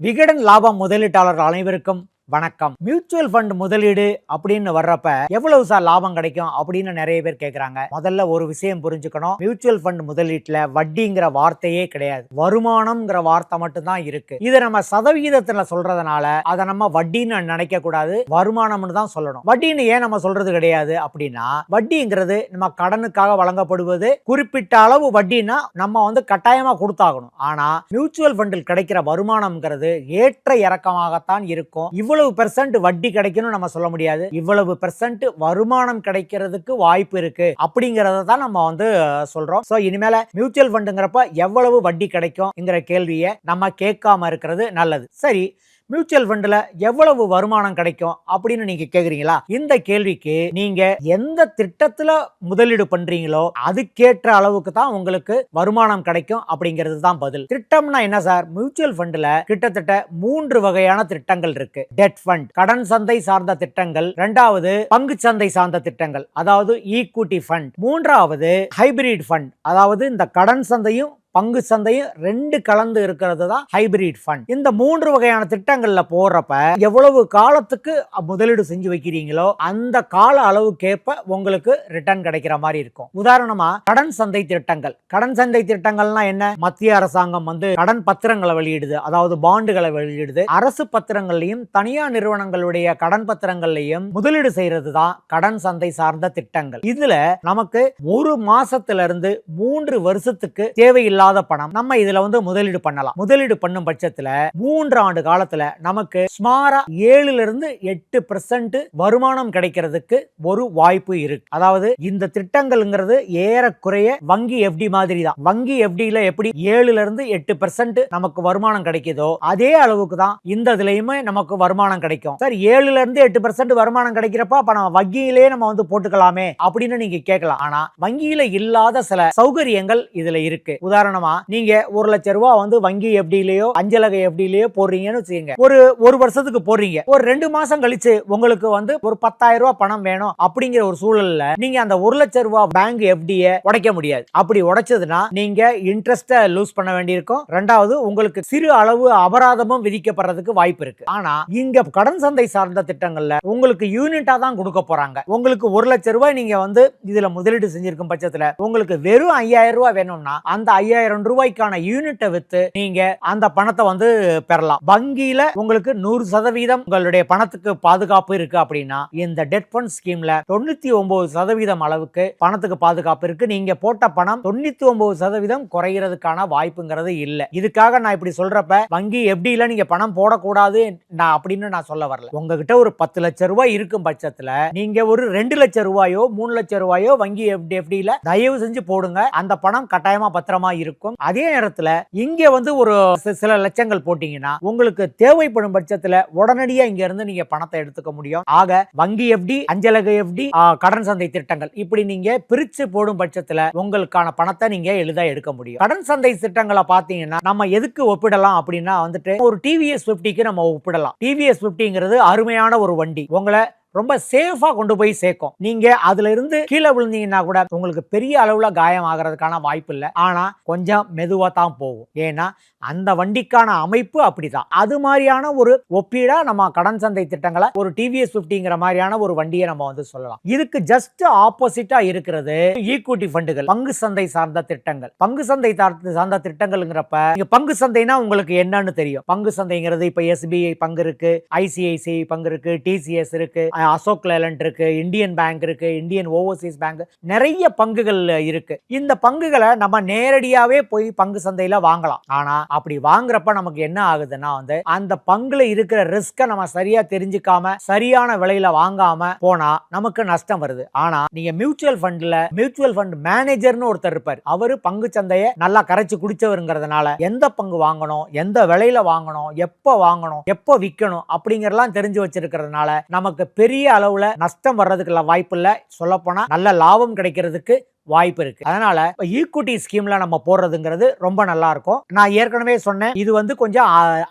விகடன் லாபம் முதலீட்டாளர் அனைவருக்கும் வணக்கம். மியூச்சுவல் ஃபண்ட் முதலீடு அப்படின்னு வர்றப்ப எவ்வளவு சார் லாபம் கிடைக்கும் அப்படின்னு நிறைய பேர் கேட்குறாங்க முதல்ல ஒரு விஷயம் புரிஞ்சுக்கணும். மியூச்சுவல் ஃபண்ட் முதலீட்டுல வட்டிங்கிற வார்த்தையே கிடையாது. வருமானம்ங்கிற வார்த்தை மட்டும் தான் இருக்கு. இதை நம்ம சதவிகிதத்தில் சொல்றதுனால அதை நம்ம வட்டின்னு நினைக்க கூடாது. வருமானம்னு தான் சொல்லணும். வட்டின்னு ஏன் நம்ம சொல்றது கிடையாது அப்படின்னா வட்டிங்கிறது நம்ம கடனுக்காக வழங்கப்படுவது குறிப்பிட்ட அளவு வட்டினா நம்ம வந்து கட்டாயமா கொடுத்தாகணும். ஆனா மியூச்சுவல் ஃபண்டில் கிடைக்கிற வருமானம்ங்கிறது ஏற்ற இறக்கமாகத்தான் இருக்கும். இவ்வளவு இவ்வளவு பெர்சன்ட் வட்டி கிடைக்கும்னு நம்ம சொல்ல முடியாது. இவ்வளவு பெர்சன்ட் வருமானம் கிடைக்கிறதுக்கு வாய்ப்பு இருக்கு அப்படிங்கறத தான் நம்ம வந்து சொல்றோம். சோ இனிமேல மியூச்சுவல் ஃபண்டுங்கிறப்ப எவ்வளவு வட்டி கிடைக்கும்ங்கிற கேள்வியை நம்ம கேட்காம இருக்கிறது நல்லது. சரி மியூச்சுவல் ஃபண்டில் எவ்வளவு வருமானம் கிடைக்கும் அப்படின்னு நீங்க கேக்குறீங்களா? இந்த கேள்விக்கு நீங்க எந்த திட்டத்துல முதலீடு பண்றீங்களோ அதுக்கேற்ற அளவுக்கு தான் உங்களுக்கு வருமானம் கிடைக்கும் அப்படிங்கிறது தான் பதில். திட்டம்னா என்ன சார்? மியூச்சுவல் ஃபண்டில் கிட்டத்தட்ட மூன்று வகையான திட்டங்கள் இருக்கு. டெட் ஃபண்ட் கடன் சந்தை சார்ந்த திட்டங்கள் ரெண்டாவது பங்கு சந்தை சார்ந்த திட்டங்கள் அதாவது ஈக்குட்டி ஃபண்ட் மூன்றாவது ஹைபிரிட் ஃபண்ட் அதாவது இந்த கடன் சந்தையும் பங்கு சந்தையும் ரெண்டு கலந்து இருக்கிறது தான் ஹைபிரிட் ஃபண்ட் இந்த மூன்று வகையான திட்டங்கள்ல போறப்ப எவ்வளவு காலத்துக்கு முதலீடு செஞ்சு வைக்கிறீங்களோ அந்த கால அளவுக்கேற்ப உங்களுக்கு ரிட்டர்ன் கிடைக்கிற மாதிரி இருக்கும். உதாரணமா கடன் சந்தை திட்டங்கள். கடன் சந்தை திட்டங்கள்னா என்ன? மத்திய அரசாங்கம் வந்து கடன் பத்திரங்களை வெளியிடுது. அதாவது பாண்டுகளை வெளியிடுது. அரசு பத்திரங்கள்லையும் தனியார் நிறுவனங்களுடைய கடன் பத்திரங்கள்லையும் முதலீடு செய்யறது தான் கடன் சந்தை சார்ந்த திட்டங்கள். இதுல நமக்கு ஒரு மாசத்துல இருந்து மூன்று வருஷத்துக்கு தேவையில்லாத பணம் நம்ம இதுல வந்து முதலீடு பண்ணலாம். முதலீடு பண்ணும் பட்சத்துல மூன்று ஆண்டு காலத்துல நமக்கு சுமாரா ஏழுல இருந்து எட்டு பெர்சன்ட் வருமானம் கிடைக்கிறதுக்கு ஒரு வாய்ப்பு இருக்கு. அதாவது இந்த திட்டங்கள்ங்கிறது ஏறக்குறைய வங்கி எஃப்டி மாதிரி தான் வங்கி எஃப்டியில எப்படி ஏழுல இருந்து எட்டு பெர்சன்ட் நமக்கு வருமானம் கிடைக்குதோ அதே அளவுக்கு தான் இந்த இதுலயுமே நமக்கு வருமானம் கிடைக்கும். சார் ஏழுல இருந்து எட்டு பெர்சன்ட் வருமானம் கிடைக்கிறப்ப அப்ப நம்ம வங்கியிலே நம்ம வந்து போட்டுக்கலாமே அப்படின்னு நீங்க கேட்கலாம். ஆனா வங்கியில இல்லாத சில சௌகரியங்கள் இதுல இருக்கு. உதாரணம் நீங்க ஒரு லட்சம் ரூபாய் வந்து வங்கி எப்படிலயோ அஞ்சலக எஃப்டிலயோ போடுறீங்கன்னு வச்சுக்கோங்க. ஒரு ஒரு வருஷத்துக்கு போடுறீங்க. ஒரு ரெண்டு மாசம் கழிச்சு உங்களுக்கு வந்து ஒரு பத்தாயிரம் ரூபாய் பணம் வேணும் அப்படிங்கிற ஒரு சூழல்ல நீங்க அந்த ஒரு லட்சம் ரூபாய் பேங்க் எப்படிய உடைக்க முடியாது. அப்படி உடைச்சதுன்னா நீங்க இன்ட்ரெஸ்ட லூஸ் பண்ண வேண்டியிருக்கும். ரெண்டாவது உங்களுக்கு சிறு அளவு அபராதமும் விதிக்கப்படுறதுக்கு வாய்ப்பு இருக்கு. ஆனா இங்க கடன் சந்தை சார்ந்த திட்டங்கள்ல உங்களுக்கு யூனிட்டா தான் கொடுக்க போறாங்க. உங்களுக்கு ஒரு லட்சம் ரூபாய் நீங்க வந்து இதுல முதலீடு செஞ்சிருக்கும் பட்சத்துல உங்களுக்கு வெறும் ஐயாயிரம் ரூபாய் வேணும்னா அந்த ஐயாயிரம் ரூபாய்க்கான யூனிட்டை வித்து நீங்க அந்த பணத்தை வந்து பெறலாம். வங்கியில உங்களுக்கு நூறு சதவீதம் உங்களுடைய பணத்துக்கு பாதுகாப்பு இருக்கு அப்படின்னா இந்த டெட் ஃபண்ட் ஸ்கீம்ல தொண்ணூத்தி ஒன்பது சதவீதம் அளவுக்கு பணத்துக்கு பாதுகாப்பு இருக்கு. நீங்க போட்ட பணம் தொண்ணூத்தி ஒன்பது சதவீதம் குறைகிறதுக்கான வாய்ப்புங்கிறது இல்ல. இதுக்காக நான் இப்படி சொல்றப்ப வங்கி எப்படில நீங்க பணம் போடக்கூடாது நான் அப்படின்னு நான் சொல்ல வரல. உங்ககிட்ட ஒரு பத்து லட்சம் ரூபாய் இருக்கும் பட்சத்துல நீங்க ஒரு ரெண்டு லட்சம் ரூபாயோ மூணு லட்சம் ரூபாயோ வங்கி எப்படி எப்படில தயவு செஞ்சு போடுங்க. அந்த பணம் கட்டாயமா பத்திரமா இருக்கும். அதே நேரத்துல இங்க வந்து ஒரு சில லட்சங்கள் போட்டீங்கன்னா உங்களுக்கு தேவைப்படும் பட்சத்துல உடனடியா இங்க இருந்து நீங்க பணத்தை எடுத்துக்க முடியும். ஆக வங்கி எப்படி அஞ்சலக எப்படி கடன் சந்தை திட்டங்கள். இப்படி நீங்க பிரிச்சு போடும் பட்சத்துல உங்களுக்கான பணத்தை நீங்க எளிதா எடுக்க முடியும். கடன் சந்தை திட்டங்களை பாத்தீங்கன்னா நம்ம எதுக்கு ஒப்பிடலாம் அப்படின்னா வந்துட்டு ஒரு டிவிஎஸ் பிப்டிக்கு நம்ம ஒப்பிடலாம். டிவிஎஸ் பிப்டிங்கிறது அருமையான ஒரு வண்டி. உங்களை ரொம்ப சேஃபா கொண்டு போய் சேர்க்கும். நீங்க அதுல இருந்து கீழே விழுந்தீங்கன்னா கூட உங்களுக்கு பெரிய அளவுல காயம் ஆகிறதுக்கான வாய்ப்பு இல்லை. ஆனா கொஞ்சம் மெதுவா தான் போகும். ஏன்னா அந்த வண்டிக்கான அமைப்பு அப்படிதான். அது மாதிரியான ஒரு ஒப்பீடா நம்ம கடன் சந்தை திட்டங்களை ஒரு டிவிஎஸ் பிப்டிங்கிற மாதிரியான ஒரு வண்டியை நம்ம வந்து சொல்லலாம். இதுக்கு ஜஸ்ட் ஆப்போசிட்டா இருக்கிறது ஈக்விட்டி ஃபண்டுகள் பங்கு சந்தை சார்ந்த திட்டங்கள். பங்கு சந்தை சார்ந்த சார்ந்த திட்டங்கள்ங்கிறப்ப பங்கு சந்தைனா உங்களுக்கு என்னன்னு தெரியும். பங்கு சந்தைங்கிறது இப்ப எஸ்பிஐ பங்கு இருக்கு ஐசிஐசிஐ பங்கு இருக்கு டிசிஎஸ் இருக்கு அசோக் லேலண்ட் இருக்கு இந்தியன் பேங்க் இருக்கு இந்தியன் ஓவர்சீஸ் பேங்க் நிறைய பங்குகள் இருக்கு. இந்த பங்குகளை நம்ம நேரடியாவே போய் பங்கு சந்தையில வாங்கலாம். ஆனா அப்படி வாங்குறப்ப நமக்கு என்ன ஆகுதுன்னா வந்து அந்த பங்குல இருக்கிற ரிஸ்க நம்ம சரியா தெரிஞ்சுக்காம சரியான விலையில வாங்காம போனா நமக்கு நஷ்டம் வருது. ஆனா நீங்க மியூச்சுவல் ஃபண்ட்ல மியூச்சுவல் ஃபண்ட் மேனேஜர்னு ஒருத்தர் இருப்பார். அவரு பங்கு சந்தையை நல்லா கரைச்சு குடிச்சவருங்கிறதுனால எந்த பங்கு வாங்கணும் எந்த விலையில வாங்கணும் எப்போ வாங்கணும் எப்போ விற்கணும் அப்படிங்கறலாம் தெரிஞ்சு வச்சிருக்கிறதுனால நமக்கு பெரிய அளவுல நஷ்டம் வர்றதுக்கு வாய்ப்பு இல்லை. சொல்லப்போனா நல்ல லாபம் கிடைக்கிறதுக்கு வாய்ப்பு இருக்கு. அதனால ஈக்விட்டி ஸ்கீம்ல நம்ம போடுறதுங்கிறது ரொம்ப நல்லா இருக்கும். நான் ஏற்கனவே சொன்னேன். இது வந்து கொஞ்சம்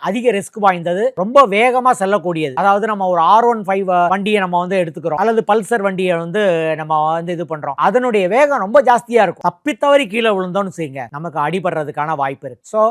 அதிக ரிஸ்க் வாய்ந்தது. ரொம்ப வேகமா செல்லக்கூடியது. அதாவது நம்ம ஒரு ஆர் ஒன் ஃபைவ் வண்டியை நம்ம வந்து எடுத்துக்கிறோம். அல்லது பல்சர் வண்டியை வந்து நம்ம வந்து இது பண்றோம். அதனுடைய வேகம் ரொம்ப ஜாஸ்தியா இருக்கும். தப்பித்தவறி கீழே விழுந்தோம்னு செய்யுங்க நமக்கு அடிபடுறதுக்கான வாய்ப்பு இருக்கு. ஸோ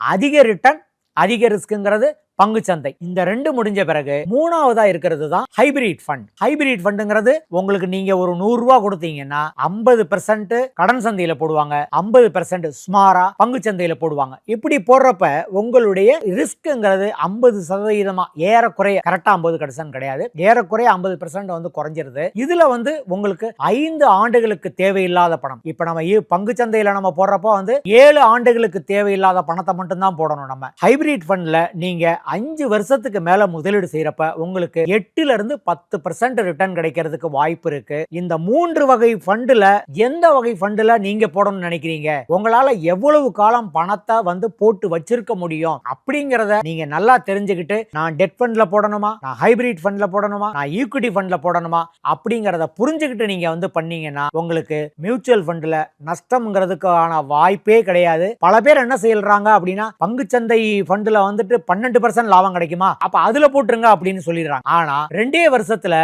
அதிக ரிட்டர்ன் அதிக ரிஸ்க்குங்கிறது பங்கு சந்தை இந்த ரெண்டு முடிஞ்ச பிறகு மூணாவதா இருக்கிறது தான் ஹைபிரிட் ஃபண்ட் ஹைபிரிட் ஃபண்டுங்கிறது உங்களுக்கு நீங்க ஒரு நூறு ரூபா கொடுத்தீங்கன்னா ஐம்பது பெர்சன்ட் கடன் சந்தையில போடுவாங்க ஐம்பது பெர்சன்ட் ஸ்மாரா பங்கு சந்தையில போடுவாங்க. இப்படி போடுறப்ப உங்களுடைய ரிஸ்க்ங்கிறது ஐம்பது சதவீதமா ஏறக்குறைய கரெக்டா ஐம்பது கடைசன் கிடையாது. ஏறக்குறைய ஐம்பது பெர்சன்ட் வந்து குறைஞ்சிருது. இதுல வந்து உங்களுக்கு ஐந்து ஆண்டுகளுக்கு தேவையில்லாத பணம். இப்ப நம்ம பங்கு சந்தையில நம்ம போடுறப்போ வந்து ஏழு ஆண்டுகளுக்கு தேவையில்லாத பணத்தை மட்டும்தான் போடணும் நம்ம. ஹைபிரிட் ஃபண்ட்ல நீங்க அஞ்சு வருஷத்துக்கு மேல முதலீடு செய்யறப்ப உங்களுக்கு எட்டுல இருந்து பத்து பர்சன்ட் ரிட்டர்ன் கிடைக்கிறதுக்கு வாய்ப்பு இருக்கு. இந்த மூன்று வகை ஃபண்டுல எந்த வகை ஃபண்டுல நீங்க போடணும்னு நினைக்கிறீங்க? உங்களால எவ்வளவு காலம் பணத்தை வந்து போட்டு வச்சிருக்க முடியும்? அப்படிங்கறத நீங்க நல்லா தெரிஞ்சுக்கிட்டு நான் டெட் ஃபண்ட்ல போடணுமா? நான் ஹைபிரிட் ஃபண்ட்ல போடணுமா? நான் ஈக்விட்டி ஃபண்ட்ல போடணுமா? அப்படிங்கறத புரிஞ்சுக்கிட்டு நீங்க வந்து பண்ணீங்கன்னா உங்களுக்கு மியூச்சுவல் ஃபண்ட்ல நஷ்டம்ங்கிறதுக்கான வாய்ப்பே கிடையாது. பல பேர் என்ன செய்யறாங்க அப்படின்னா பங்குச்சந்தை ஃபண்ட்ல வந்துட்டு பன்னெண்டு பர்சன்ட் லாபம் கிடைக்குமா? அப்ப அதுல போட்டுருங்க அப்படின்னு சொல்லிடுறாங்க. ஆனா ரெண்டே வருஷத்துல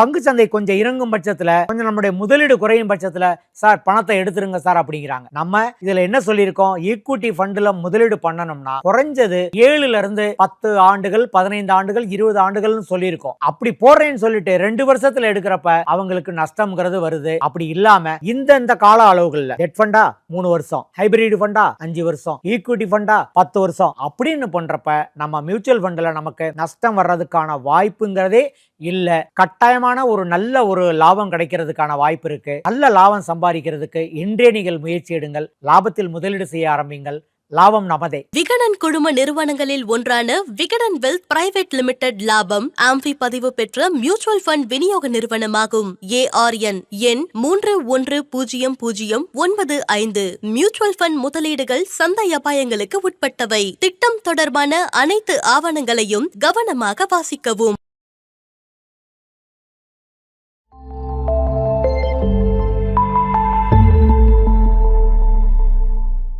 பங்கு சந்தை கொஞ்சம் இறங்கும் பட்சத்துல கொஞ்சம் நம்முடைய முதலீடு குறையும் பட்சத்துல சார் பணத்தை எடுத்துருங்க சார் அப்படிங்கிறாங்க. நம்ம இதுல என்ன சொல்லியிருக்கோம்? ஈக்விட்டி ஃபண்ட்ல முதலீடு பண்ணணும்னா குறைஞ்சது ஏழுல இருந்து பத்து ஆண்டுகள் பதினைந்து ஆண்டுகள் இருபது ஆண்டுகள்னு சொல்லியிருக்கோம். அப்படி போடுறேன்னு சொல்லிட்டு ரெண்டு வருஷத்துல எடுக்கிறப்ப அவங்களுக்கு நஷ்டம்ங்கிறது வருது. அப்படி இல்லாம இந்த இந்த கால அளவுகள்ல டெட் ஃபண்டா மூணு வருஷம் ஹைபிரிட் ஃபண்டா அஞ்சு வருஷம் ஈக்விட்டி ஃபண்டா பத்து வருஷம் அப்படின்னு பண்றப்ப நம்ம நம்ம மியூச்சுவல் ஃபண்ட்ல நமக்கு நஷ்டம் வர்றதுக்கான வாய்ப்புங்கிறதே இல்லை. கட்டாயமான ஒரு நல்ல ஒரு லாபம் கிடைக்கிறதுக்கான வாய்ப்பு இருக்கு. நல்ல லாபம் சம்பாதிக்கிறதுக்கு இன்றே நீங்கள் முயற்சி எடுங்கள். லாபத்தில் முதலீடு செய்ய ஆரம்பிங்கள். லாபம் நமதே. விகடன் குழும நிறுவனங்களில் ஒன்றான விகடன் வெல்த் பிரைவேட் லிமிடெட் லாபம் ஆம்பி பதிவு பெற்ற மியூச்சுவல் ஃபண்ட் விநியோக நிறுவனமாகும். ஏஆர்என் எண் மூன்று ஒன்று பூஜ்ஜியம் பூஜ்ஜியம் ஒன்பது ஐந்து. மியூச்சுவல் ஃபண்ட் முதலீடுகள் சந்தை அபாயங்களுக்கு உட்பட்டவை. திட்டம் தொடர்பான அனைத்து ஆவணங்களையும் கவனமாக வாசிக்கவும்.